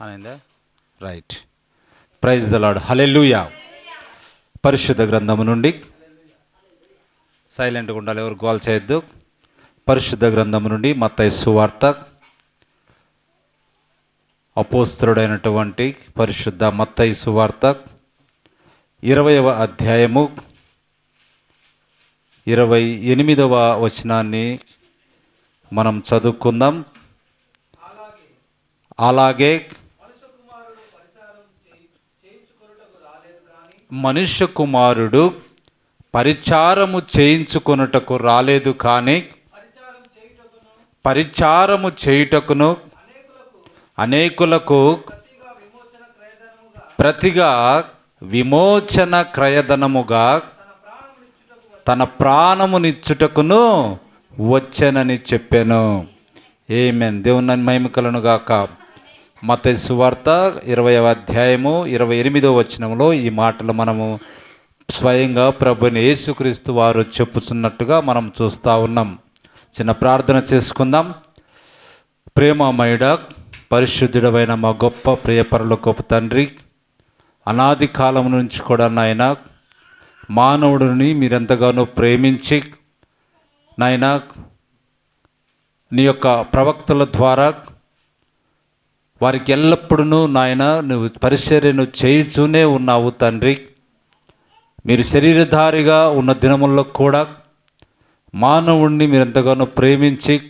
అనిందా right praise the Lord hallelujah పరిశుద్ధ గ్రంథము నుండి సైలెంట్గా ఉండాలి ఎవరు గోల్ చేయొద్దు. పరిశుద్ధ గ్రంథము నుండి మత్తయి సువార్త. అపోస్తరుడైనటువంటి పరిశుద్ధ మత్తయి సువార్త. ఇరవయవ అధ్యాయము. ఇరవై ఎనిమిదవ వచనాన్ని మనం చదువుకుందాం. అలాగే మనుష్య కుమారుడు పరిచారము చేయించుకొనుటకు రాలేదు కానీ పరిచారము చేయుటకును అనేకులకు ప్రతిగా విమోచన క్రయధనముగా తన ప్రాణమునిచ్చుటకును వచ్చానని చెప్పాను. ఏమేన్ దేవుని మహిమకలను గాక. మత సువార్త ఇరవై అధ్యాయము ఇరవై ఎనిమిదో వచనంలో ఈ మాటలు మనము స్వయంగా ప్రభుని యేసుక్రీస్తు వారు చెప్పుచున్నట్టుగా మనం చూస్తూ ఉన్నాం. చిన్న ప్రార్థన చేసుకుందాం. ప్రేమమయుడ పరిశుద్ధుడమైన మా గొప్ప ప్రియపరుల గొప్ప తండ్రి అనాది కాలం నుంచి కూడా నాయన మానవుడిని మీరెంతగానో ప్రేమించి నాయన నీ యొక్క ప్రవక్తల ద్వారా వారికి ఎల్లప్పుడూ నాయన నువ్వు పరిచర్యను చేయుచూనే ఉన్నావు తండ్రి. మీరు శరీరధారిగా ఉన్న దినముల్లో కూడా మానవుణ్ణి మీరు ఎంతగానో ప్రేమించి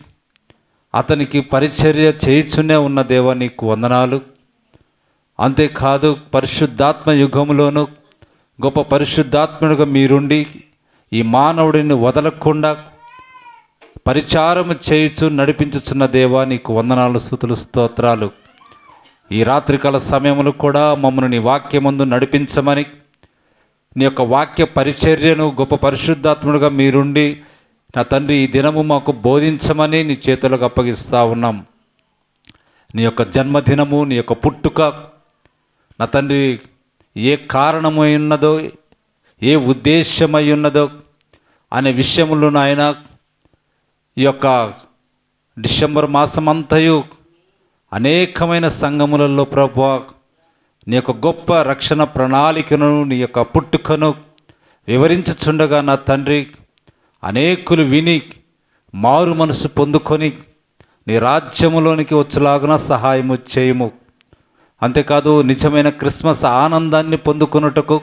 అతనికి పరిచర్య చేయుచునే ఉన్న దేవ నీకు వందనాలు. అంతేకాదు పరిశుద్ధాత్మ యుగంలోనూ గొప్ప పరిశుద్ధాత్ముడిగా మీరుండి ఈ మానవుడిని వదలకుండా పరిచారము చేయుచు నడిపించుచున్న దేవా నీకు వందనాలు స్థుతులు స్తోత్రాలు. ఈ రాత్రికాల సమయంలో కూడా మమ్మల్ని నీ వాక్యమందు నడిపించమని నీ యొక్క వాక్య పరిచర్యను గొప్ప పరిశుద్ధాత్ముడిగా మీరుండి నా తండ్రి ఈ దినము మాకు బోధించమని నీ చేతులకు అప్పగిస్తూ ఉన్నాం. నీ యొక్క జన్మదినము నీ యొక్క పుట్టుక నా తండ్రి ఏ కారణమై ఉన్నదో ఏ ఉద్దేశమై ఉన్నదో అనే విషయంలో నాయన ఈ యొక్క డిసెంబర్ మాసమంతయు అనేకమైన సంఘములలో ప్రభా నీ యొక్క గొప్ప రక్షణ ప్రణాళికను నీ యొక్క పుట్టుకను వివరించుచుండగా నా తండ్రి అనేకులు విని మారు మనసు పొందుకొని నీ రాజ్యములోనికి వచ్చేలాగున సహాయము చేయము. అంతేకాదు నిజమైన క్రిస్మస్ ఆనందాన్ని పొందుకొనుటకు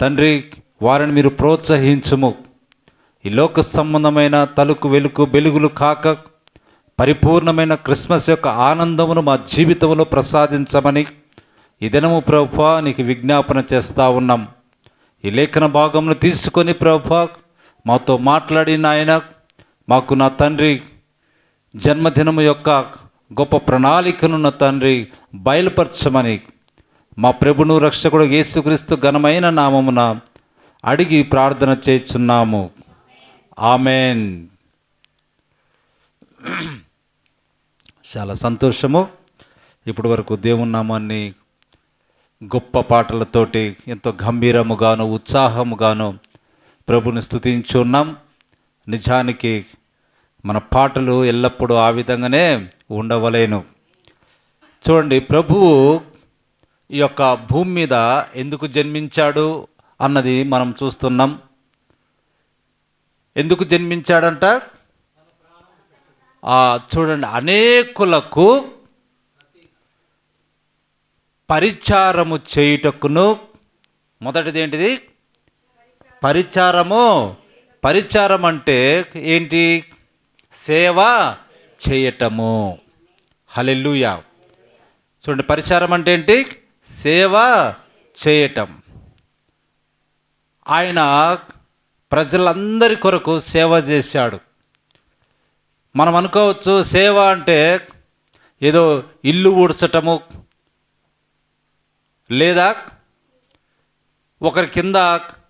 తండ్రి వారిని మీరు ప్రోత్సహించుము. ఈ లోక సంబంధమైన తలుకు వెలుకు వెలుగులు కాక పరిపూర్ణమైన క్రిస్మస్ యొక్క ఆనందమును మా జీవితంలో ప్రసాదించమని ఈ దినము ప్రభా నీకు విజ్ఞాపన చేస్తూ ఉన్నాం. ఈ లేఖన భాగంను తీసుకొని ప్రభా మాతో మాట్లాడిన ఆయన మాకు నా తండ్రి జన్మదినము యొక్క గొప్ప ప్రణాళికను నా తండ్రి బయలుపరచమని మా ప్రభును రక్షకుడు యేసుక్రీస్తు ఘనమైన నామమున అడిగి ప్రార్థన చేస్తున్నాము. ఆమెన్. చాలా సంతోషము. ఇప్పటి వరకు దేవుని నామాన్ని గొప్ప పాటలతోటి ఎంతో గంభీరముగాను ఉత్సాహముగాను ప్రభుని స్థుతించున్నాం నిజానికి మన పాటలు ఎల్లప్పుడూ ఆ విధంగానే ఉండవలేను. చూడండి ప్రభువు ఈ యొక్క భూమి మీద ఎందుకు జన్మించాడు అన్నది మనం చూస్తున్నాం. ఎందుకు జన్మించాడంట? చూడండి అనేకులకు పరిచారము చేయుటకును మొదటిది ఏంటిది? పరిచారము. పరిచారం అంటే ఏంటి? సేవ చేయటము. హలెల్లుయా. చూడండి పరిచారం అంటే ఏంటి? సేవ చేయటం. ఆయన ప్రజలందరి కొరకు సేవ చేశాడు. మనం అనుకోవచ్చు సేవ అంటే ఏదో ఇల్లు ఊడ్చటము లేదా ఒకరి కింద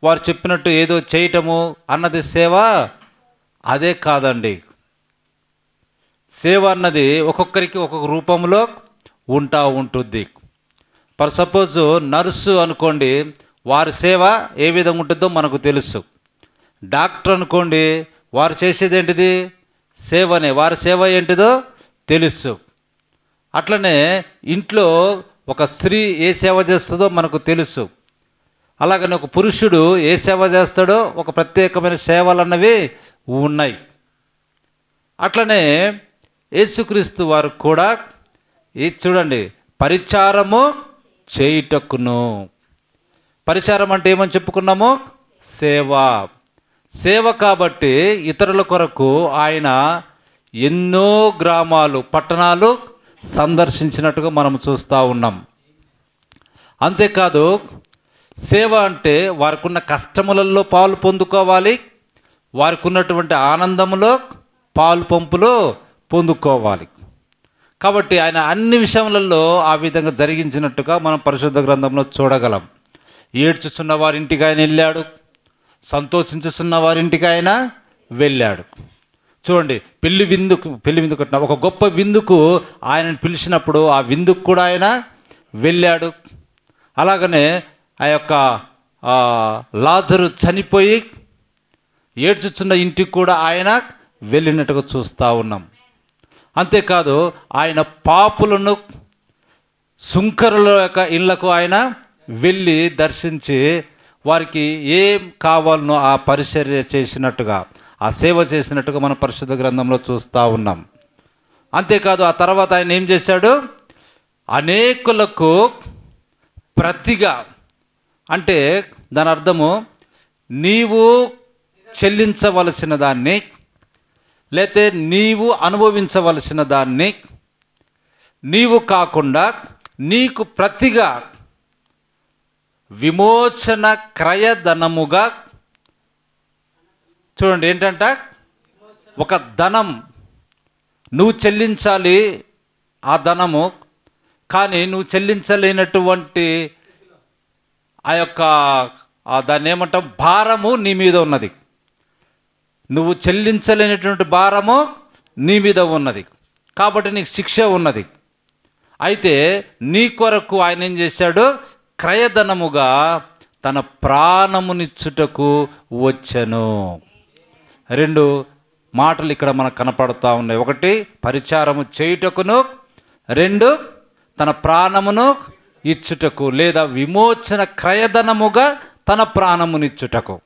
వారు చెప్పినట్టు ఏదో చేయటము అన్నది సేవ అదే కాదండి. సేవ అన్నది ఒక్కొక్కరికి ఒక్కొక్క రూపంలో ఉంటా ఉంటుంది ఫర్ సపోజ్ నర్సు అనుకోండి వారి సేవ ఏ విధంగా ఉంటుందో మనకు తెలుసు. డాక్టర్ అనుకోండి వారు చేసేది ఏంటిది సేవనే వారి సేవ ఏంటిదో తెలుసు. అట్లనే ఇంట్లో ఒక స్త్రీ ఏ సేవ చేస్తుందో మనకు తెలుసు. అలాగనే ఒక పురుషుడు ఏ సేవ చేస్తాడో ఒక ప్రత్యేకమైన సేవలు అన్నవి ఉన్నాయి. అట్లనే యేసుక్రీస్తు వారు కూడా ఈ చూడండి పరిచారము చేయుటకును. పరిచారం అంటే ఏమని చెప్పుకున్నాము? సేవ. సేవ కాబట్టి ఇతరుల కొరకు ఆయన ఎన్నో గ్రామాలు పట్టణాలు సందర్శించినట్టుగా మనం చూస్తూ ఉన్నాం. అంతేకాదు సేవ అంటే వారికి ఉన్న కష్టములలో పాలు పొందుకోవాలి వారికి ఉన్నటువంటి ఆనందంలో పాలు పంపులో పొందుకోవాలి. కాబట్టి ఆయన అన్ని విషయములలో ఆ విధంగా జరిగించినట్టుగా మనం పరిశుద్ధ గ్రంథంలో చూడగలం. ఏడ్చుచున్న వారింటికి ఆయన వెళ్ళాడు. సంతోషించుచున్న వారింటికి ఆయన వెళ్ళాడు. చూడండి పెళ్ళి విందుకు పెళ్ళి విందుకు ఒక గొప్ప విందుకు ఆయనను పిలిచినప్పుడు ఆ విందుకు కూడా ఆయన వెళ్ళాడు. అలాగనే ఆ యొక్క లాజరు చనిపోయి ఏడ్చుచున్న ఇంటికి కూడా ఆయన వెళ్ళినట్టుగా చూస్తూ ఉన్నాం. అంతేకాదు ఆయన పాపులను సుంకరుల యొక్క ఇళ్ళకు ఆయన వెళ్ళి దర్శించి వారికి ఏం కావాలనో ఆ పరిచర్య చేసినట్టుగా ఆ సేవ చేసినట్టుగా మన పరిశుద్ధ గ్రంథంలో చూస్తూ ఉన్నాం. అంతేకాదు ఆ తర్వాత ఆయన ఏం చేశాడు? అనేకులకు ప్రతిగా అంటే దాని అర్థము నీవు చెల్లించవలసిన దాన్ని లేతే నీవు అనుభవించవలసిన దాన్ని నీవు కాకుండా నీకు ప్రతిగా విమోచన క్రయధనముగా చూడండి ఏంటంట? ఒక ధనం. నువ్వు చెల్లించాలి ఆ ధనము కానీ నువ్వు చెల్లించలేనటువంటి ఆ యొక్క దాన్ని ఏమంటాం? భారము నీ మీద ఉన్నది. నువ్వు చెల్లించలేనటువంటి భారము నీ మీద ఉన్నది. కాబట్టి నీకు శిక్ష ఉన్నది. అయితే నీ కొరకు ఆయన ఏం చేశాడు? క్రయధనముగా తన ప్రాణమునిచ్చుటకు వచ్చెను. రెండు మాటలు ఇక్కడ మనకు కనపడతా ఉన్నాయి. ఒకటి పరిచారము చేయుటకును. రెండు తన ప్రాణమును ఇచ్చుటకు లేదా విమోచన క్రయధనముగా తన ప్రాణమునిచ్చుటకు.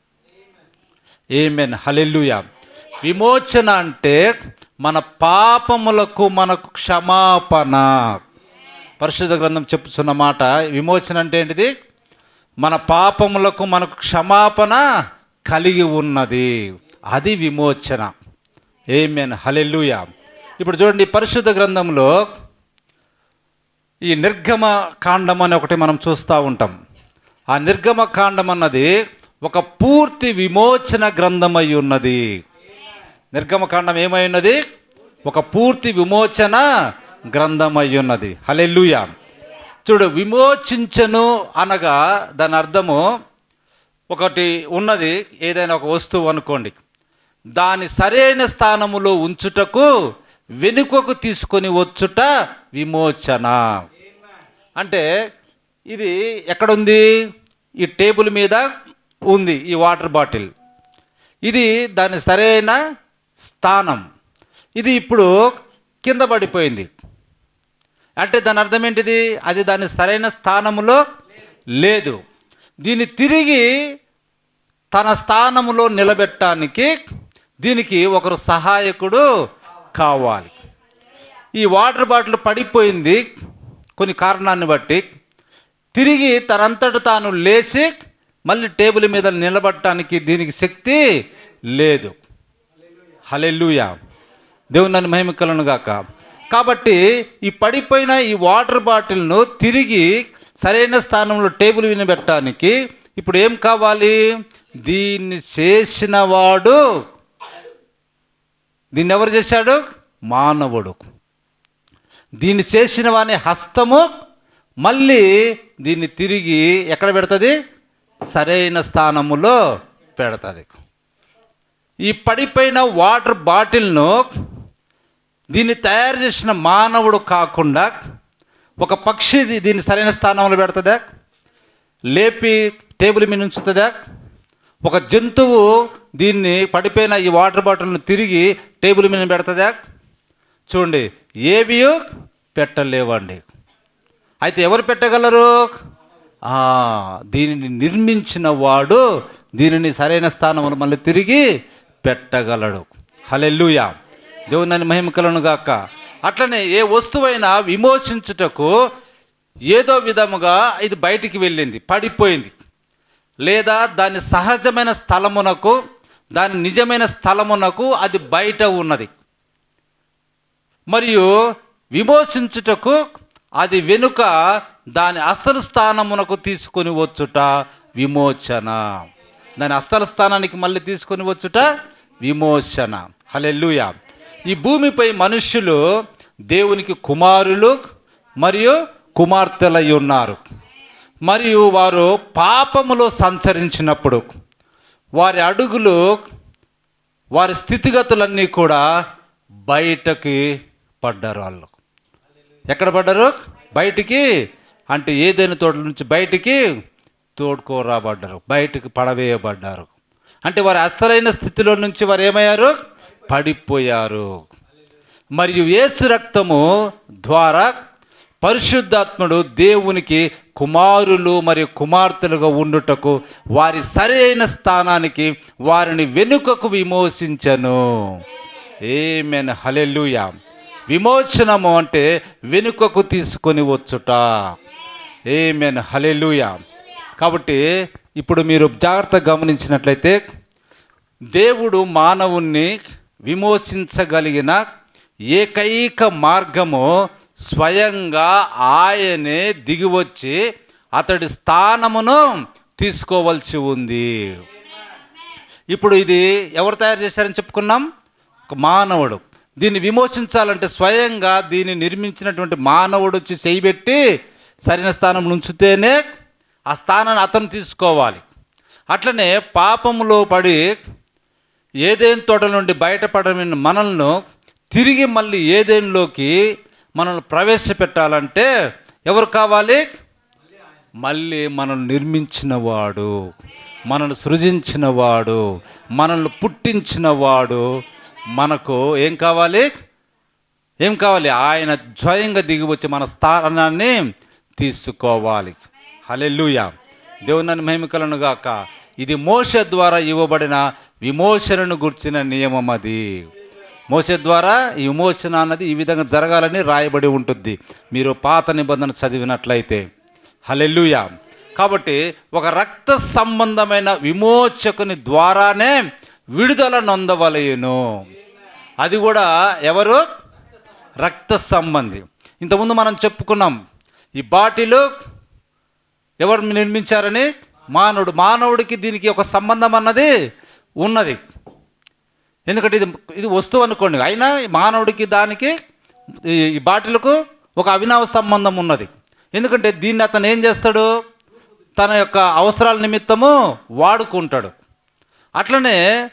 ఏమెన్ హలెల్లుయా విమోచన అంటే మన పాపములకు మనకు క్షమాపణ. పరిశుద్ధ గ్రంథం చెప్తున్న మాట విమోచన అంటే ఏంటిది? మన పాపములకు మనకు క్షమాపణ కలిగి ఉన్నది. అది విమోచన. ఏమేన్ హలెల్లుయా ఇప్పుడు చూడండి పరిశుద్ధ గ్రంథంలో ఈ నిర్గమ కాండం అని ఒకటి మనం చూస్తూ ఉంటాం. ఆ నిర్గమ కాండం అన్నది ఒక పూర్తి విమోచన గ్రంథమై ఉన్నది. నిర్గమ కాండం ఏమై ఉన్నది? ఒక పూర్తి విమోచన గ్రంథమయ్యున్నది. ఉన్నది హలెల్లుయా. చూడు విమోచించను అనగా దాని అర్థము ఒకటి ఉన్నది ఏదైనా ఒక వస్తువు అనుకోండి. దాని సరైన స్థానములో ఉంచుటకు వెనుకకు తీసుకొని వచ్చుట విమోచన. అంటే ఇది ఎక్కడుంది? ఈ టేబుల్ మీద ఉంది ఈ వాటర్ బాటిల్. ఇది దాని సరైన స్థానం. ఇది ఇప్పుడు కింద పడిపోయింది. అంటే దాని అర్థం ఏంటిది? అది దాని సరైన స్థానములో లేదు. దీన్ని తిరిగి తన స్థానములో నిలబెట్టడానికి దీనికి ఒకరు సహాయకుడు కావాలి. ఈ వాటర్ బాటిల్ పడిపోయింది కొన్ని కారణాన్ని బట్టి. తిరిగి తనంతట తాను లేచి మళ్ళీ టేబుల్ మీద నిలబడటానికి దీనికి శక్తి లేదు. హలెల్లుయా. దేవుని నన్ను మహిమకలను గాక కాబట్టి ఈ పడిపోయిన ఈ వాటర్ బాటిల్ను తిరిగి సరైన స్థానంలో టేబుల్ వినబెట్టడానికి ఇప్పుడు ఏం కావాలి? దీన్ని చేసిన వాడు దీన్ని ఎవరు చేశాడు? మానవుడు. దీన్ని చేసిన వాని హస్తము మళ్ళీ దీన్ని తిరిగి ఎక్కడ పెడుతుంది? సరైన స్థానములో పెడుతుంది. ఈ పడిపోయిన వాటర్ బాటిల్ను దీన్ని తయారు చేసిన మానవుడు కాకుండా ఒక పక్షి దీన్ని సరైన స్థానంలో పెడుతుందా? లేపి టేబుల్ మీద ఉంచుతుందా? ఒక జంతువు దీన్ని పడిపోయిన ఈ వాటర్ బాటిల్ను తిరిగి టేబుల్ మీద పెడుతుందా? చూడండి ఏవియు పెట్టలేవండి. అయితే ఎవరు పెట్టగలరు? దీనిని నిర్మించిన వాడు దీనిని సరైన స్థానంలో మళ్ళీ తిరిగి పెట్టగలడు. హలెల్లుయా. దేవుని మహిమకలను గాక. అట్లనే ఏ వస్తువైనా విమోచించుటకు ఏదో విధముగా ఇది బయటికి వెళ్ళింది పడిపోయింది. లేదా దాని సహజమైన స్థలమునకు దాని నిజమైన స్థలమునకు అది బయట ఉన్నది. మరియు విమోచించుటకు అది వెనుక దాని అసలు స్థానమునకు తీసుకొని వచ్చుట విమోచన. దాని అసలు స్థానానికి మళ్ళీ తీసుకొని వచ్చుట విమోచన. హలెల్లుయ. ఈ భూమిపై మనుష్యులు దేవునికి కుమారులు మరియు కుమార్తెలై ఉన్నారు. మరియు వారు పాపములో సంచరించినప్పుడు వారి అడుగులు వారి స్థితిగతులన్నీ కూడా బయటకి పడ్డారు వాళ్ళు. ఎక్కడ పడ్డారు? బయటికి. అంటే ఏదైనా తోట నుంచి బయటికి తోడుకోరాబడ్డారు బయటకు పడవేయబడ్డారు. అంటే వారి అసలైన స్థితిలో నుంచి వారు ఏమయ్యారు? పడిపోయారు. మరియు యేసు రక్తము ద్వారా పరిశుద్ధాత్ముడు దేవునికి కుమారులు మరియు కుమార్తెలుగా ఉండుటకు వారి సరైన స్థానానికి వారిని వెనుకకు విమోచించను. ఏమెన్ హలెలుయా విమోచనము అంటే వెనుకకు తీసుకొని వచ్చుట. ఏమెన్ హలెలుయా కాబట్టి ఇప్పుడు మీరు జాగ్రత్తగా గమనించినట్లయితే దేవుడు మానవుణ్ణి విమోచించగలిగిన ఏకైక మార్గము స్వయంగా ఆయనే దిగివచ్చి అతడి స్థానమును తీసుకోవలసి ఉంది. ఇప్పుడు ఇది ఎవరు తయారు చేశారని చెప్పుకున్నాం? ఒక మానవుడు. దీన్ని విమోచించాలంటే స్వయంగా దీన్ని నిర్మించినటువంటి మానవుడు వచ్చి చేయబెట్టి సరైన స్థానం ఉంచితేనే ఆ స్థానాన్ని అతను తీసుకోవాలి. అట్లనే పాపములో పడి ఏదేని తోట నుండి బయటపడమైన మనల్ని తిరిగి మళ్ళీ ఏదేన్లోకి మనల్ని ప్రవేశపెట్టాలంటే ఎవరు కావాలి? మళ్ళీ మనల్ని నిర్మించినవాడు మనల్ని సృజించినవాడు మనల్ని పుట్టించినవాడు మనకు ఏం కావాలి? ఏం కావాలి? ఆయన స్వయంగా దిగి వచ్చి మన స్థానాన్ని తీసుకోవాలి. హలెల్లుయా. దేవుని మహిమకలను గాక ఇది మోస ద్వారా ఇవ్వబడిన విమోచనను గుర్చిన నియమం అది. మోస ద్వారా ఈ విమోచన అన్నది ఈ విధంగా జరగాలని రాయబడి ఉంటుంది మీరు పాత నిబంధన చదివినట్లయితే. హలెల్లుయా. కాబట్టి ఒక రక్త సంబంధమైన విమోచకుని ద్వారానే విడుదల నొందవలయును అది కూడా ఎవరు? రక్త సంబంధి. ఇంతకుముందు మనం చెప్పుకున్నాం ఈ బాటిలు ఎవరు నిర్మించారని? మానవుడు. మానవుడికి దీనికి ఒక సంబంధం అన్నది ఉన్నది. ఎందుకంటే ఇది ఇది వస్తువు అనుకోండి. అయినా మానవుడికి దానికి ఈ బాటిలకు బాటిల్కు ఒక అవినావ సంబంధం ఉన్నది. ఎందుకంటే దీన్ని అతను ఏం చేస్తాడు? తన యొక్క అవసరాల నిమిత్తము వాడుకుంటాడు. అట్లనే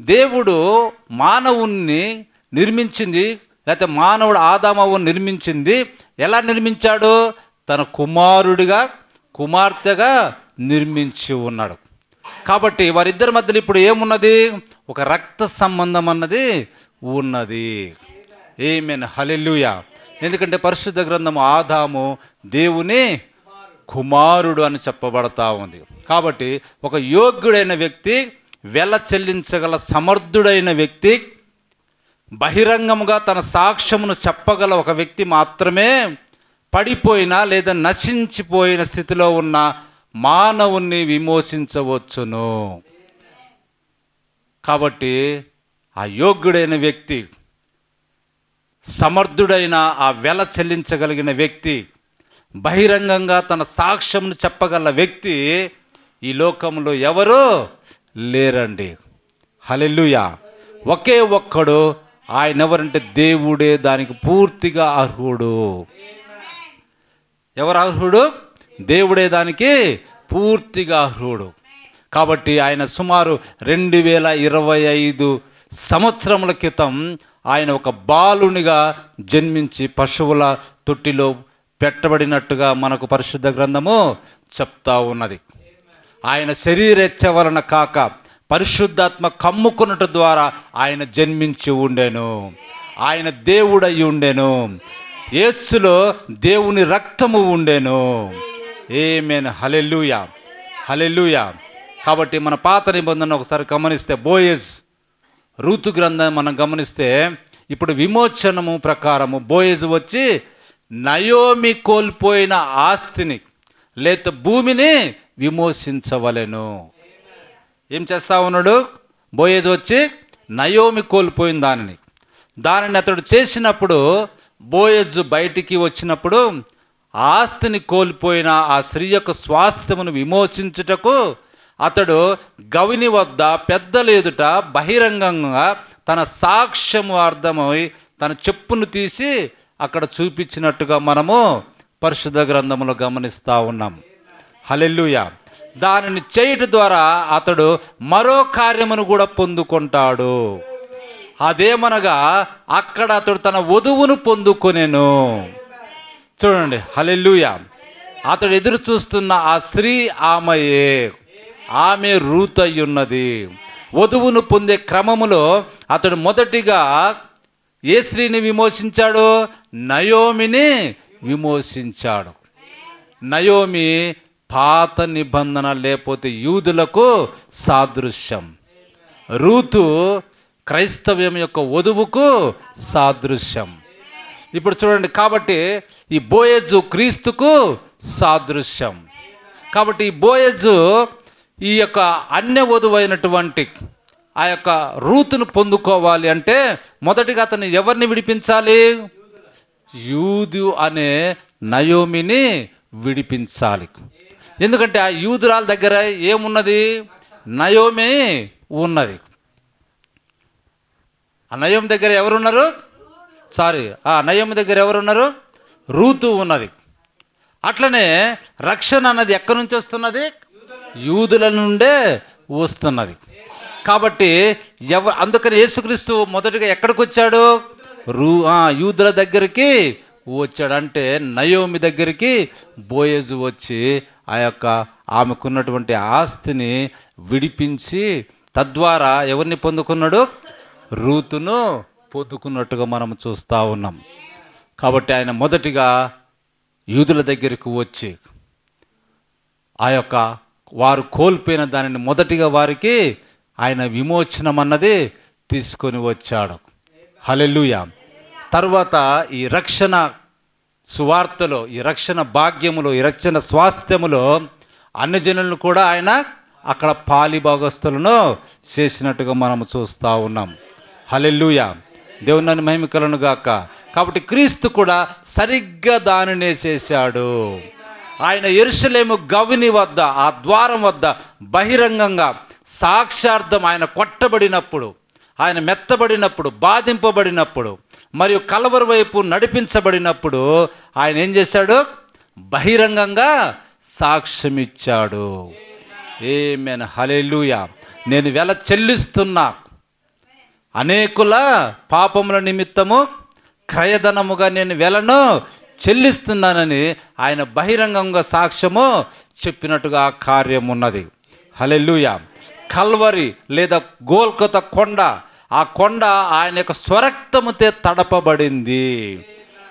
దేవుడు మానవుణ్ణి నిర్మించింది లేకపోతే మానవుడు ఆదామవుని నిర్మించింది ఎలా నిర్మించాడు? తన కుమారుడిగా కుమార్తెగా నిర్మించి ఉన్నాడు. కాబట్టి వారిద్దరి మధ్యలో ఇప్పుడు ఏమున్నది? ఒక రక్త సంబంధం అన్నది ఉన్నది. ఏమేన్ హలెల్లుయా ఎందుకంటే పరిశుద్ధ గ్రంథము ఆదాము దేవుని కుమారుడు అని చెప్పబడతా ఉంది. కాబట్టి ఒక యోగ్యుడైన వ్యక్తి వెల చెల్లించగల సమర్థుడైన వ్యక్తి బహిరంగముగా తన సాక్ష్యమును చెప్పగల ఒక వ్యక్తి మాత్రమే పడిపోయిన లేదా నశించిపోయిన స్థితిలో ఉన్న మానవుణ్ణి విమోచించవచ్చును. కాబట్టి ఆ యోగ్యుడైన వ్యక్తి సమర్థుడైన ఆ వెల చెల్లించగలిగిన వ్యక్తి బహిరంగంగా తన సాక్ష్యంను చెప్పగల వ్యక్తి ఈ లోకంలో ఎవరు లేరండి. హలెల్లుయా. ఒకే ఒక్కడు ఆయన ఎవరంటే దేవుడే దానికి పూర్తిగా అర్హుడు. ఎవరు అర్హుడు? దేవుడే దానికి పూర్తిగా అర్హుడు కాబట్టి ఆయన సుమారు రెండు వేల ఇరవై ఐదు సంవత్సరముల క్రితం ఆయన ఒక బాలునిగా జన్మించి పశువుల తొట్టిలో పెట్టబడినట్టుగా మనకు పరిశుద్ధ గ్రంథము చెప్తా ఉన్నది. ఆయన శరీరెచ్చ వలన కాక పరిశుద్ధాత్మ కమ్ముకున్నట్టు ద్వారా ఆయన జన్మించి ఉండెను. ఆయన దేవుడై ఉండెను. యేస్సులో దేవుని రక్తము ఉండెను. ఏమేన్ హలెల్లుయా హలెల్లుయా కాబట్టి మన పాత నిబంధన ఒకసారి గమనిస్తే బోయజ్ ఋతు గ్రంథం మనం గమనిస్తే ఇప్పుడు విమోచనము ప్రకారము బోయజ్ వచ్చి నయోమి కోల్పోయిన ఆస్తిని లేత భూమిని విమోచించవలెను. ఏం చేస్తా ఉన్నాడు? బోయేజ్ వచ్చి నయోమి కోల్పోయిన దానిని. దానిని అతడు చేసినప్పుడు బోయజ్ బయటికి వచ్చినప్పుడు ఆస్తిని కోల్పోయిన ఆ స్త్రీ యొక్క స్వాస్థ్యమును విమోచించుటకు అతడు గవిని వద్ద పెద్దల ఎదుట బహిరంగంగా తన సాక్ష్యము అర్థమై తన చెప్పును తీసి అక్కడ చూపించినట్టుగా మనము పరిశుద్ధ గ్రంథములో గమనిస్తూ ఉన్నాం. హలెల్లుయ. దానిని చేయటం ద్వారా అతడు మరో కార్యమును కూడా పొందుకుంటాడు. అదేమనగా అక్కడ అతడు తన వధువును పొందుకొనెను. చూడండి హలెల్లుయ. అతడు ఎదురు చూస్తున్న ఆ స్త్రీ ఆమెయే ఆమె రూత్ ఉన్నది వధువును పొందే క్రమములో అతడు మొదటిగా ఏ స్త్రీని విమోచించాడు? నయోమిని విమోచించాడు. నయోమి పాత నిబంధన లేకపోతే యూదులకు సాదృశ్యం. రూతు క్రైస్తవ్యం యొక్క వధువుకు సాదృశ్యం. ఇప్పుడు చూడండి కాబట్టి ఈ బోయజు క్రీస్తుకు సాదృశ్యం. కాబట్టి ఈ బోయజు ఈ యొక్క అన్య వధువైనటువంటి ఆ యొక్క రూతును పొందుకోవాలి అంటే మొదటిగా అతను ఎవరిని విడిపించాలి? యూదు అనే నయోమిని విడిపించాలి. ఎందుకంటే ఆ యూదురాల దగ్గర ఏమున్నది? నయోమి ఉన్నది. ఆ నయోమి దగ్గర ఎవరున్నారు? సారీ ఆ నయోమి దగ్గర ఎవరున్నారు? రూతు ఉన్నది. అట్లనే రక్షణ అన్నది ఎక్కడి నుంచి వస్తున్నది? యూదుల నుండే వస్తున్నది. కాబట్టి ఎవ అందుకని యేసుక్రీస్తు మొదటిగా ఎక్కడికి వచ్చాడు? రూ యూదుల దగ్గరికి వచ్చాడు. అంటే నయోమి దగ్గరికి బోయేజు వచ్చి ఆ యొక్క ఆమెకున్నటువంటి ఆస్తిని విడిపించి తద్వారా ఎవరిని పొందుకున్నాడు? రూతును పొందుకున్నట్టుగా మనం చూస్తూ ఉన్నాం. కాబట్టి ఆయన మొదటిగా యూదుల దగ్గరికి వచ్చి ఆ యొక్క వారు కోల్పోయిన దానిని మొదటిగా వారికి ఆయన విమోచనం అన్నది తీసుకొని వచ్చాడు. హలెల్లుయ. తర్వాత ఈ రక్షణ సువార్తలో ఈ రక్షణ భాగ్యములో ఈ రక్షణ స్వాస్థ్యములో అన్ని జనులను కూడా ఆయన అక్కడ పాలి భాగస్థులను చేసినట్టుగా మనం చూస్తూ ఉన్నాం. హలెల్లుయ. దేవుని మహిమికలను గాక కాబట్టి క్రీస్తు కూడా సరిగ్గా దానినే చేశాడు. ఆయన ఎరుసలేము గవిని వద్ద ఆ ద్వారం వద్ద బహిరంగంగా సాక్షార్థం ఆయన కొట్టబడినప్పుడు ఆయన మెత్తబడినప్పుడు బాధింపబడినప్పుడు మరియు కలవరు వైపు నడిపించబడినప్పుడు ఆయన ఏం చేశాడు? బహిరంగంగా సాక్ష్యం ఇచ్చాడు హలెలుయా నేను వెల చెల్లిస్తున్నా. అనేకుల పాపముల నిమిత్తము క్రయధనముగా నేను వెలను చెల్లిస్తున్నానని ఆయన బహిరంగంగా సాక్ష్యము చెప్పినట్టుగా ఆ కార్యం ఉన్నది. హలెల్లుయ. కల్వరి లేదా గోల్కొత కొండ ఆ కొండ ఆయన యొక్క స్వరక్తముతో తడపబడింది.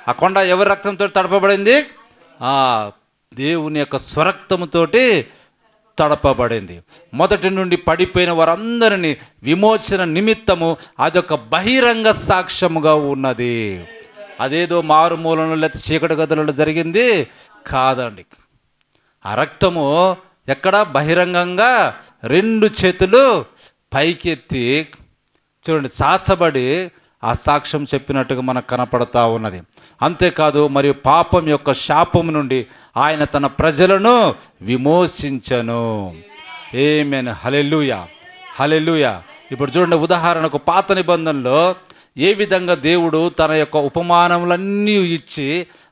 ఆ కొండ ఎవరి రక్తంతో తడపబడింది? దేవుని యొక్క స్వరక్తముతోటి తడపబడింది. మొదటి నుండి పడిపోయిన వారందరినీ విమోచన నిమిత్తము అదొక బహిరంగ సాక్ష్యముగా ఉన్నది. అదేదో మారుమూలను లేకపోతే చీకటి గదులలో జరిగింది? కాదండి. ఆ రక్తము ఎక్కడ? బహిరంగంగా రెండు చేతులు పైకెత్తి చూడండి సాసబడి ఆ సాక్ష్యం చెప్పినట్టుగా మనకు కనపడతా ఉన్నది. అంతేకాదు మరియు పాపం యొక్క శాపం నుండి ఆయన తన ప్రజలను విమోచించను. ఏమేన్ హలెలుయ హలెలుయ ఇప్పుడు చూడండి ఉదాహరణకు పాత నిబంధనలో ఏ విధంగా దేవుడు తన యొక్క ఉపమానములన్నీ ఇచ్చి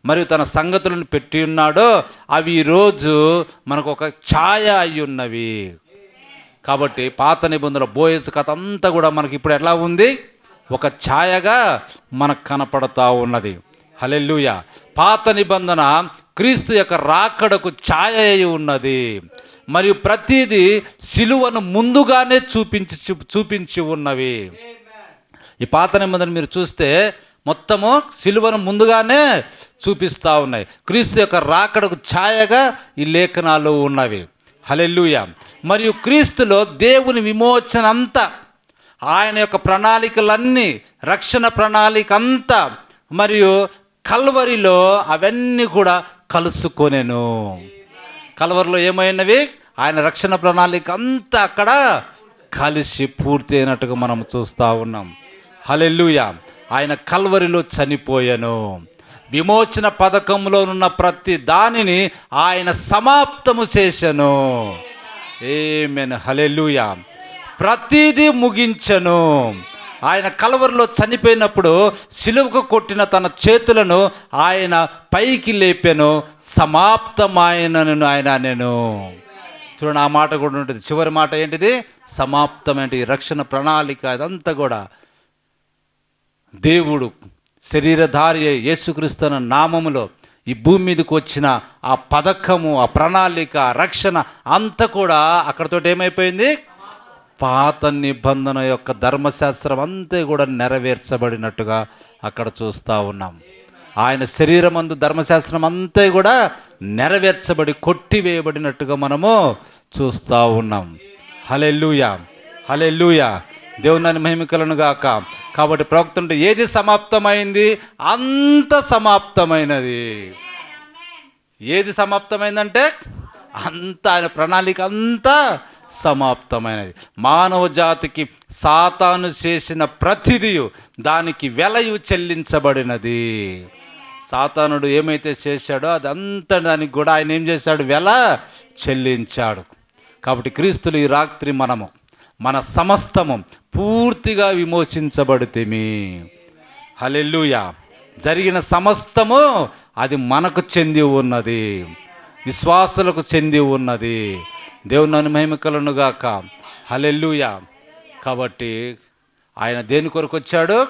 మరియు తన సంగతులను పెట్టి ఉన్నాడో అవి ఈరోజు మనకు ఒక ఛాయ అయి ఉన్నవి. కాబట్టి పాత నిబంధనల బోయస్ కథ అంతా కూడా మనకి ఇప్పుడు ఎలా ఉంది? ఒక ఛాయగా మనకు కనపడతా ఉన్నది. హలెల్లుయ. పాత నిబంధన క్రీస్తు యొక్క రాకడకు ఛాయ అయి ఉన్నది. మరియు ప్రతిదీ సిలువను ముందుగానే చూపించి చూ- చూపించి ఉన్నవి. ఈ పాత నిబంధన మీరు చూస్తే మొత్తము సిలువను ముందుగానే చూపిస్తూ ఉన్నాయి. క్రీస్తు యొక్క రాకడకు ఛాయగా ఈ లేఖనాలు ఉన్నవి. హలెల్లుయ. మరియు క్రీస్తులో దేవుని విమోచన అంతా ఆయన యొక్క ప్రణాళికలన్నీ రక్షణ ప్రణాళిక అంతా మరియు కల్వరిలో అవన్నీ కూడా కలుసుకొనెను. కల్వరిలో ఏమైనవి? ఆయన రక్షణ ప్రణాళిక అంతా అక్కడ కలిసి పూర్తి అయినట్టుగా మనం చూస్తూ ఉన్నాం. హలెల్లుయ! ఆయన కల్వరిలో చనిపోయాను. విమోచన పథకంలో ఉన్న ప్రతి దానిని ఆయన సమాప్తము చేశాను. Amen hallelujah! ప్రతిదీ ముగించను. ఆయన కలవరిలో చనిపోయినప్పుడు సిలువకు కొట్టిన తన చేతులను ఆయన పైకి లేపాను. సమాప్తమాయనను ఆయన నేను. చూడండి ఆ మాట కూడా ఉంటుంది. చివరి మాట ఏంటిది? సమాప్తమేంటి రక్షణ ప్రణాళిక అదంతా కూడా దేవుడు శరీరధారి యేసుక్రీస్తు అన్న నామములో ఈ భూమి మీదకి వచ్చిన ఆ పథకము ఆ ప్రణాళిక రక్షణ అంతా కూడా అక్కడతో ఏమైపోయింది? పాత నిబంధన యొక్క ధర్మశాస్త్రం అంతే కూడా నెరవేర్చబడినట్టుగా అక్కడ చూస్తూ ఉన్నాం. ఆయన శరీరమందు ధర్మశాస్త్రం అంతే కూడా నెరవేర్చబడి కొట్టివేయబడినట్టుగా మనము చూస్తూ ఉన్నాం. Hallelujah hallelujah. దేవుని మహిమికలను గాక. కాబట్టి ప్రవక్తుంటే ఏది సమాప్తమైంది? అంత సమాప్తమైనది. ఏది సమాప్తమైందంటే అంత ఆయన ప్రణాళిక అంతా సమాప్తమైనది. మానవ జాతికి సాతాను చేసిన ప్రతిదీ దానికి వెలయు చెల్లించబడినది. సాతానుడు ఏమైతే చేశాడో అదంతా దానికి కూడా ఆయన ఏం చేశాడు? వెల చెల్లించాడు. కాబట్టి క్రీస్తులు ఈ రాత్రి మనము మన సమస్తము పూర్తిగా విమోచించబడితేమి. హలెల్లుయా. జరిగిన సమస్తము అది మనకు చెంది ఉన్నది. విశ్వాసులకు చెంది ఉన్నది. దేవుని నన్ను గాక. హలెల్లుయా. కాబట్టి ఆయన దేని కొరకు వచ్చాడు?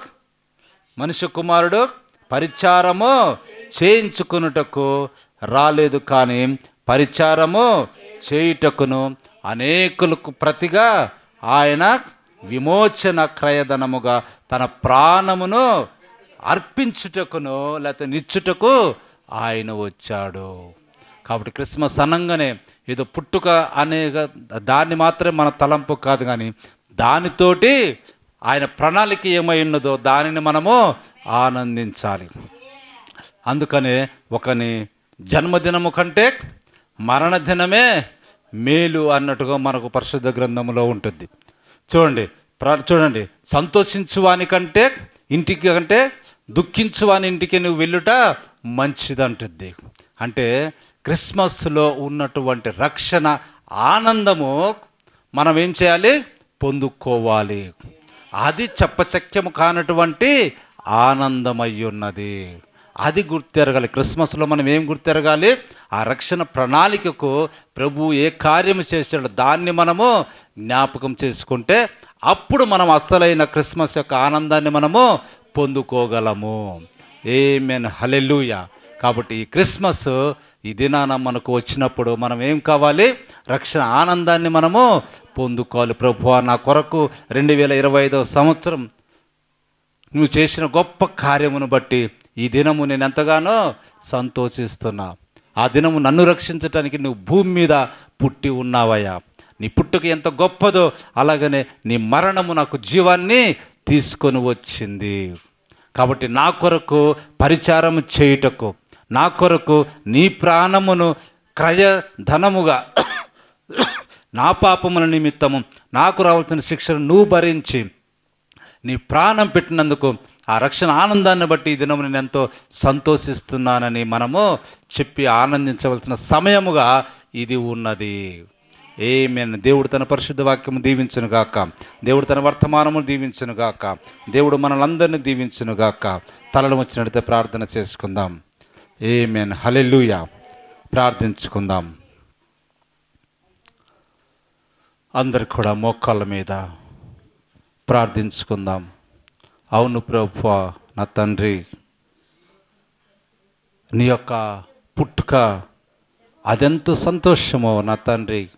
మనుష్య కుమారుడు పరిచారము చేయించుకున్నటకు రాలేదు కానీ పరిచారము చేయుటకును అనేకులకు ప్రతిగా ఆయన విమోచన క్రయధనముగా తన ప్రాణమును అర్పించుటకును లేకపోతే నిచ్చుటకు ఆయన వచ్చాడు. కాబట్టి క్రిస్మస్ అనగానే ఏదో పుట్టుక అనే దాన్ని మాత్రమే మన తలంపు కాదు కానీ దానితోటి ఆయన ప్రణాళిక ఏమై ఉన్నదో దానిని మనము ఆనందించాలి. అందుకనే ఒకని జన్మదినము కంటే మరణదినమే మేలు అన్నట్టుగా మనకు పరిశుద్ధ గ్రంథంలో ఉంటుంది. చూడండి ప్ర- చూడండి సంతోషించువాని కంటే ఇంటికి కంటే దుఃఖించువాని ఇంటికి నువ్వు వెళ్ళుట మంచిదంటుంది అంటే క్రిస్మస్లో ఉన్నటువంటి రక్షణ ఆనందము మనం ఏం చేయాలి? పొందుకోవాలి. అది చెప్పశక్యము కానటువంటి ఆనందమై ఉన్నది అది గుర్తెరగాలి. క్రిస్మస్లో మనం ఏం గుర్తెరగాలి? ఆ రక్షణ ప్రణాళికకు ప్రభు ఏ కార్యము చేశాడో దాన్ని మనము జ్ఞాపకం చేసుకుంటే అప్పుడు మనం అస్సలైన క్రిస్మస్ యొక్క ఆనందాన్ని మనము పొందుకోగలము. ఏమెన్ హలెలుయ కాబట్టి ఈ క్రిస్మస్ ఈ దినాన మనకు వచ్చినప్పుడు మనం ఏం కావాలి? రక్షణ ఆనందాన్ని మనము పొందుకోవాలి. ప్రభు నా కొరకు రెండు వేల ఇరవై ఐదవ సంవత్సరం నువ్వు చేసిన గొప్ప కార్యమును బట్టి ఈ దినము నేను ఎంతగానో సంతోషిస్తున్నా. ఆ దినము నన్ను రక్షించటానికి నువ్వు భూమి మీద పుట్టి ఉన్నావయ్యా. నీ పుట్టుక ఎంత గొప్పదో అలాగనే నీ మరణము నాకు జీవాన్ని తీసుకొని వచ్చింది. కాబట్టి నా కొరకు పరిచారం చేయుటకు నా కొరకు నీ ప్రాణమును క్రయ ధనముగా నా పాపముల నిమిత్తము నాకు రావాల్సిన శిక్షను నువ్వు భరించి నీ ప్రాణం పెట్టినందుకు ఆ రక్షణ ఆనందాన్ని బట్టి ఈ దినము నేను ఎంతో సంతోషిస్తున్నానని మనము చెప్పి ఆనందించవలసిన సమయముగా ఇది ఉన్నది. ఏమేన దేవుడు తన పరిశుద్ధ వాక్యము దీవించును గాక. దేవుడు తన వర్తమానము దీవించును గాక. దేవుడు మనలందరినీ దీవించును గాక. తలలు వచ్చినట్టు ప్రార్థన చేసుకుందాం. ఏమేన్ హలెల్లుయా ప్రార్థించుకుందాం. అందరు కూడా మోకాళ్ళ మీద ప్రార్థించుకుందాం. అవును ప్రభు నా తండ్రి నీ యొక్క పుట్టుక అదెంతో సంతోషమో నా తండ్రి.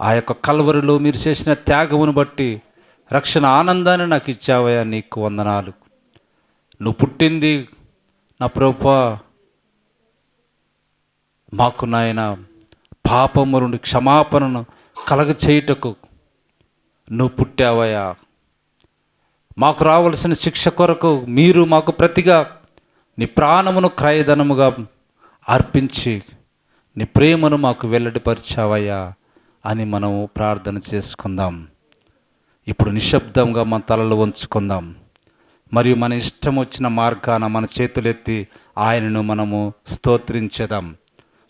ఆ యొక్క కలవరిలో మీరు చేసిన త్యాగమును బట్టి రక్షణ ఆనందాన్ని నాకు ఇచ్చావయ్యా నీకు వందనాలు. నువ్వు పుట్టింది నా ప్రభా మాకు నాయన పాపము నుండి క్షమాపణను కలగ చేయుటకు నువ్వు పుట్టావయ్యా. మాకు రావలసిన శిక్ష కొరకు మీరు మాకు ప్రతిగా నీ ప్రాణమును క్రయధనముగా అర్పించి నీ ప్రేమను మాకు వెల్లడిపరిచావయ్యా అని మనము ప్రార్థన చేసుకుందాం. ఇప్పుడు నిశ్శబ్దంగా మన తలలు వంచుకుందాం. మరియు మన ఇష్టం వచ్చిన మార్గాన మన చేతులెత్తి ఆయనను మనము స్తోత్రించదాం.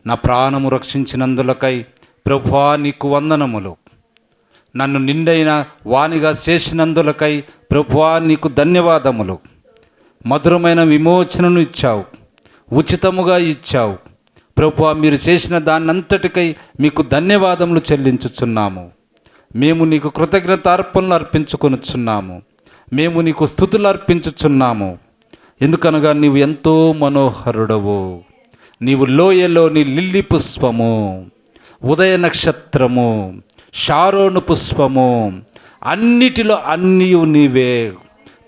నా ప్రాణము రక్షించినందులకై ప్రభువా నీకు వందనములు. నన్ను నిండైన వాణిగా చేసినందులకై ప్రభువా నీకు ధన్యవాదములు. మధురమైన విమోచనను ఇచ్చావు. ఉచితముగా ఇచ్చావు. ప్రభువా మీరు చేసిన దాన్నంతటికై మీకు ధన్యవాదములు చెల్లించుచున్నాము. మేము నీకు కృతజ్ఞత అర్పణలు అర్పించుకొనుచున్నాము. మేము నీకు స్థుతులు అర్పించుచున్నాము ఎందుకనగా నీవు ఎంతో మనోహరుడవు. నీవు లోయలోని లిల్లీ పుష్పము ఉదయ నక్షత్రము షారోను పుష్పము అన్నిటిలో అన్నీ నీవే.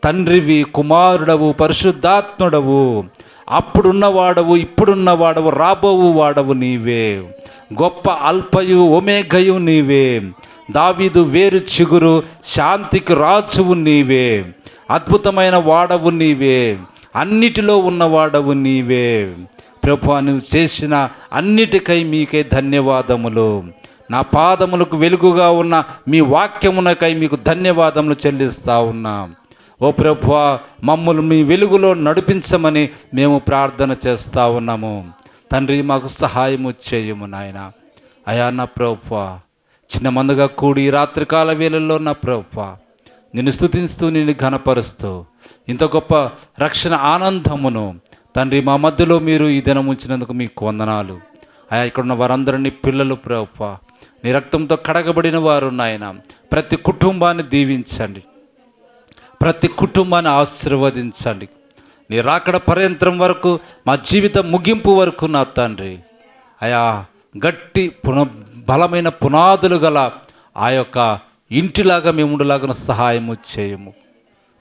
తండ్రివి కుమారుడవు పరిశుద్ధాత్ముడవు అప్పుడున్నవాడవు ఇప్పుడున్నవాడవు రాబోవు వాడవు నీవే. గొప్ప అల్పయు ఒమేఘయు నీవే. దావీదు వేరు చిగురు శాంతికి రాజువు నీవే అద్భుతమైన వాడవు నీవే అన్నిటిలో ఉన్నవాడవు నీవే. ప్రభు నువ్వు చేసిన అన్నిటికై మీకే ధన్యవాదములు. నా పాదములకు వెలుగుగా ఉన్న మీ వాక్యమునకై మీకు ధన్యవాదములు చెల్లిస్తా ఉన్నా. ఓ ప్రభు మమ్మల్ని మీ వెలుగులో నడిపించమని మేము ప్రార్థన చేస్తూ ఉన్నాము. తండ్రి మాకు సహాయము చేయము నాయన. అయా నా ప్రభు చిన్న మందుగా కూడి రాత్రికాల వేళల్లో నా ప్రభు నిన్ను స్థుతిస్తూ నిన్ను ఘనపరుస్తూ ఇంత గొప్ప రక్షణ ఆనందమును తండ్రి మా మధ్యలో మీరు ఈ దినం ఉంచినందుకు మీకు వందనాలు. అయా ఇక్కడున్న వారందరినీ పిల్లలు ప్రభు నీ రక్తంతో కడగబడిన వారు నాయన ప్రతి కుటుంబాన్ని దీవించండి. ప్రతి కుటుంబాన్ని ఆశీర్వదించండి. నీ రాకడ పర్యంతరం వరకు మా జీవిత ముగింపు వరకు నా తండ్రి. అయా గట్టి పున బలమైన పునాదులు గల ఆ యొక్క ఇంటిలాగా మేము ఉండలాగా సహాయము చేయము.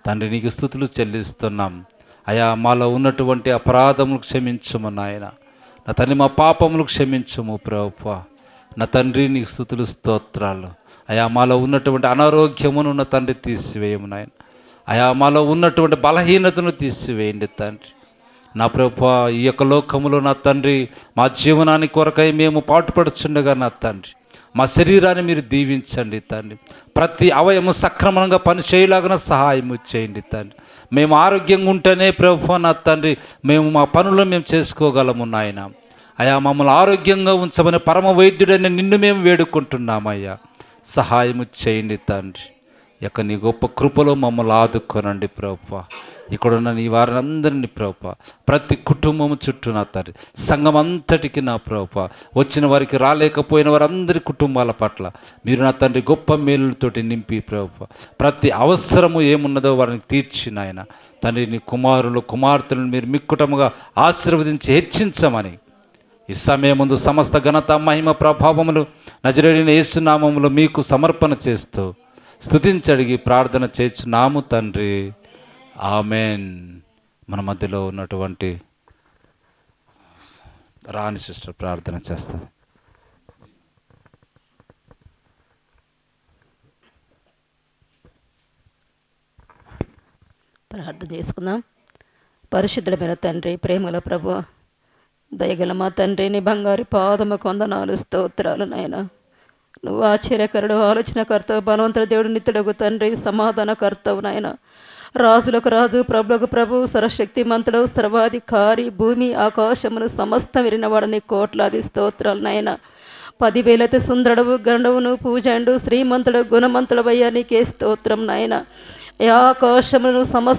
తండ్రి నీకు స్థుతులు చెల్లిస్తున్నాం. అయా మాలో ఉన్నటువంటి అపరాధములు క్షమించుము నాయన. నా తండ్రి మా పాపములు క్షమించుము ప్రభువా. నా తండ్రి నీకు స్థుతులు స్తోత్రాలు. అయా మాలో ఉన్నటువంటి అనారోగ్యమును నా తండ్రి తీసివేయము నాయన. అయా మాలో ఉన్నటువంటి బలహీనతను తీసివేయండి తండ్రి. నా ప్రభా ఈ యొక్క లోకములో నా తండ్రి మా జీవనానికి కొరకై మేము పాటుపడుచుండగా నా తండ్రి. మా శరీరాన్ని మీరు దీవించండి తండ్రి. ప్రతి అవయము సక్రమంగా పనిచేయలాగిన సహాయం చేయండి తండ్రి. మేము ఆరోగ్యంగా ఉంటేనే ప్రభు నా తండ్రి మేము మా పనులు మేము చేసుకోగలము నాయన. అయా మమ్మల్ని ఆరోగ్యంగా ఉంచమని పరమ వైద్యుడని నిన్ను మేము వేడుకుంటున్నామయ్యా. సహాయము చేయండి తండ్రి. యొక్క నీ గొప్ప కృపలో మమ్మల్ని ఆదుకోనండి ప్రభు ఇక్కడున్న నీ వారందరినీ ప్రోప ప్రతి కుటుంబము చుట్టూ నా తండ్రి సంఘం అంతటికి నా ప్రోప వచ్చిన వారికి రాలేకపోయిన వారందరి కుటుంబాల పట్ల మీరు నా తండ్రి గొప్ప మేలులతోటి నింపి ప్రోప ప్రతి అవసరము ఏమున్నదో వారిని తీర్చి నాయన. తండ్రి నీ కుమారులు కుమార్తెలను మీరు మిక్కుటముగా ఆశీర్వదించి హెచ్చించమని. ఈ సమయముందు సమస్త ఘనత మహిమ ప్రభావములు నజరేడిన యేసునామములు మీకు సమర్పణ చేస్తూ స్థుతించడిగి ప్రార్థన చేస్తున్నాము తండ్రి. ఆమెన్. మన మధ్యలో ఉన్నటువంటి రాణి సిస్టర్ ప్రార్థన చేస్తాం. ప్రార్థన చేసుకుందాం. పరిశుద్ధమైన తండ్రి ప్రేమల ప్రభు దయగల మా తండ్రిని బంగారు పాదము కొందనాలు స్తోత్రాలు నాయన. నువ్వు ఆశ్చర్యకరుడు ఆలోచనకర్త బలవంతుల దేవుడు నిత్యుడగు తండ్రి సమాధానకర్తవు నాయన. రాజులకు రాజు ప్రభులకు ప్రభు సర్వశక్తిమంతుడు సర్వాధికారి భూమి ఆకాశమును సమస్తం విరినవాడని కోట్లాది స్తోత్రాలు నాయన. పదివేలతో సుందరడవు గండవును పూజండు శ్రీమంతుడు గుణమంతుడవయ్యా నీకే స్తోత్రం నాయన. ఆకాశమును సమస్త